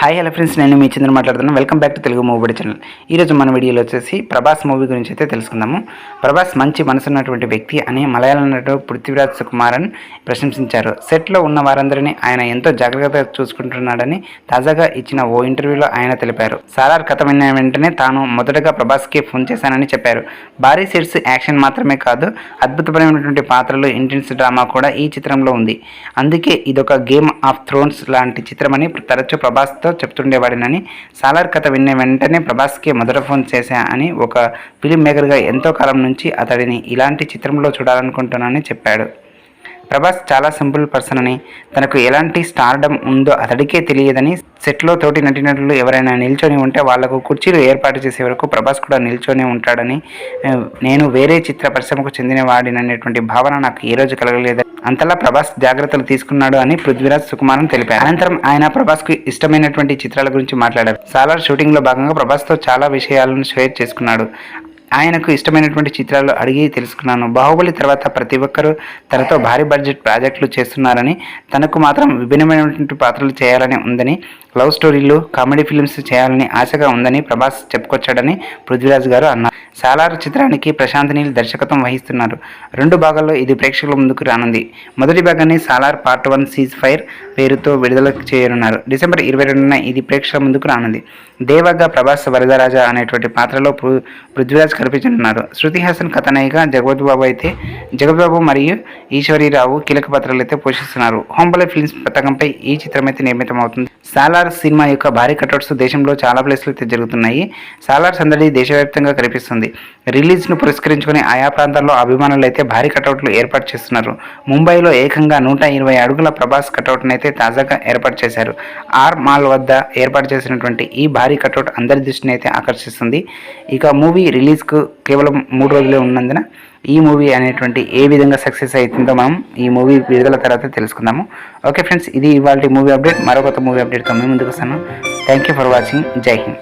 Hi hello friends నేను మీ చంద్ర మాట్లాడుతున్నాను welcome back to Telugu movie channel ఈరోజు మన వీడియోలో వచ్చేసి ప్రభాస్ మూవీ గురించి అయితే తెలుసుకుందాము. ప్రభాస్ మంచి మనసున్నటువంటి వ్యక్తి అని మలయాళ నటుడు పృథ్వీరాజ్ సుకుమారన్ ప్రశంసించారు. సెట్లో ఉన్న వారందరినీ ఆయన ఎంతో జాగ్రత్తగా చూసుకుంటున్నాడని తాజాగా ఇచ్చిన ఓ ఇంటర్వ్యూలో ఆయన తెలిపారు. సారార్ కథ విన్న వెంటనే తాను మొదటగా ప్రభాస్కి ఫోన్ చేశానని చెప్పారు. భారీ సెట్స్ యాక్షన్ మాత్రమే కాదు అద్భుతమైనటువంటి పాత్రలు ఇంటెన్స్ డ్రామా కూడా ఈ చిత్రంలో ఉంది. అందుకే ఇదొక గేమ్ ఆఫ్ థ్రోన్స్ లాంటి చిత్రమని తరచూ ప్రభాస్తో చెప్తుండేవాడినని సాలార్ కథ విన్న వెంటనే ప్రభాస్కి మొదట ఫోన్ చేశా అని ఒక ఫిలిం మేకర్గా ఎంతో కాలం నుంచి అతడిని ఇలాంటి చిత్రంలో చూడాలనుకుంటున్నానని చెప్పాడు. ప్రభాస్ చాలా సింపుల్ పర్సన్ అని. తనకు ఎలాంటి స్టార్డమ్ ఉందో అతడికే తెలియదని సెట్లో తోటి నటినటులు ఎవరైనా నిల్చొని ఉంటే వాళ్ళకు కుర్చీలు ఏర్పాటు చేసే వరకు ప్రభాస్ కూడా నిల్చొని ఉంటాడని నేను వేరే చిత్ర పరిశ్రమకు చెందిన వాడిననేటువంటి భావన నాకు ఏ రోజు కలగలేదు. అంతలా ప్రభాస్ జాగ్రత్తలు తీసుకున్నాడు అని పృథ్వీరాజ్ సుకుమారన్ తెలిపారు. అనంతరం ఆయన ప్రభాస్కు ఇష్టమైనటువంటి చిత్రాల గురించి మాట్లాడారు. సాలార్ షూటింగ్లో భాగంగా ప్రభాస్తో చాలా విషయాలను షేర్ చేసుకున్నాడు. ఆయనకు ఇష్టమైనటువంటి చిత్రాలు అడిగి తెలుసుకున్నాను. బాహుబలి తర్వాత ప్రతి ఒక్కరూ తనతో భారీ బడ్జెట్ ప్రాజెక్టులు చేస్తున్నారని తనకు మాత్రం విభిన్నమైనటువంటి పాత్రలు చేయాలని ఉందని లవ్ స్టోరీలు కామెడీ ఫిల్మ్స్ చేయాలని ఆశగా ఉందని ప్రభాస్ చెప్పుకొచ్చాడని పృథ్వీరాజ్ గారు అన్నారు. సాలార్ చిత్రానికి ప్రశాంత్ నీల్ దర్శకత్వం వహిస్తున్నారు. రెండు భాగాల్లో ఇది ప్రేక్షకుల ముందుకు రానుంది. మొదటి భాగాన్ని Salaar part one ceasefire పేరుతో విడుదల చేయనున్నారు. డిసెంబర్ ఇరవై రెండున ఇది ప్రేక్షకుల ముందుకు రానుంది. దేవగా ప్రభాస్ వరదరాజా అనేటువంటి పాత్రలో పృ- పృథ్వీరాజ్ కనిపించనున్నారు. శృతి హాసన్ కథనాయిక జగవత్ బాబు అయితే జగద్బాబు మరియు ఈశ్వరీరావు కీలక పాత్రలు అయితే పోషిస్తున్నారు. హోంబలే ఫిల్మ్స్ పథకంపై ఈ చిత్రం అయితే నిర్మితమవుతుంది. సాలార్ సినిమా యొక్క భారీ కటౌట్స్ దేశంలో చాలా ప్లేస్లు అయితే జరుగుతున్నాయి. సాలార్ సందడి దేశవ్యాప్తంగా కనిపిస్తుంది. రిలీజ్ను పురస్కరించుకొని ఆయా ప్రాంతాల్లో అభిమానులు అయితే భారీ కటౌట్లు ఏర్పాటు చేస్తున్నారు. ముంబైలో ఏకంగా నూట ఇరవై అడుగుల ప్రభాస్ కటౌట్ను అయితే తాజాగా ఏర్పాటు చేశారు. ఆర్ మాల్ వద్ద ఏర్పాటు చేసినటువంటి ఈ భారీ కటౌట్ అందరి దృష్టిని అయితే ఆకర్షిస్తుంది. ఇక మూవీ రిలీజ్కు కేవలం మూడు రోజులే ఉన్నందున ఈ మూవీ అనేటువంటి ఏ విధంగా సక్సెస్ అవుతుందో మనం ఈ మూవీ విడుదల తర్వాత తెలుసుకుందాము. ఓకే ఫ్రెండ్స్ ఇది ఇవాళ మూవీ అప్డేట్. మరొక మూవీ అప్డేట్తో మేము ముందుకు వస్తాను. థ్యాంక్ యూ ఫర్ వాచింగ్ జై హింద్.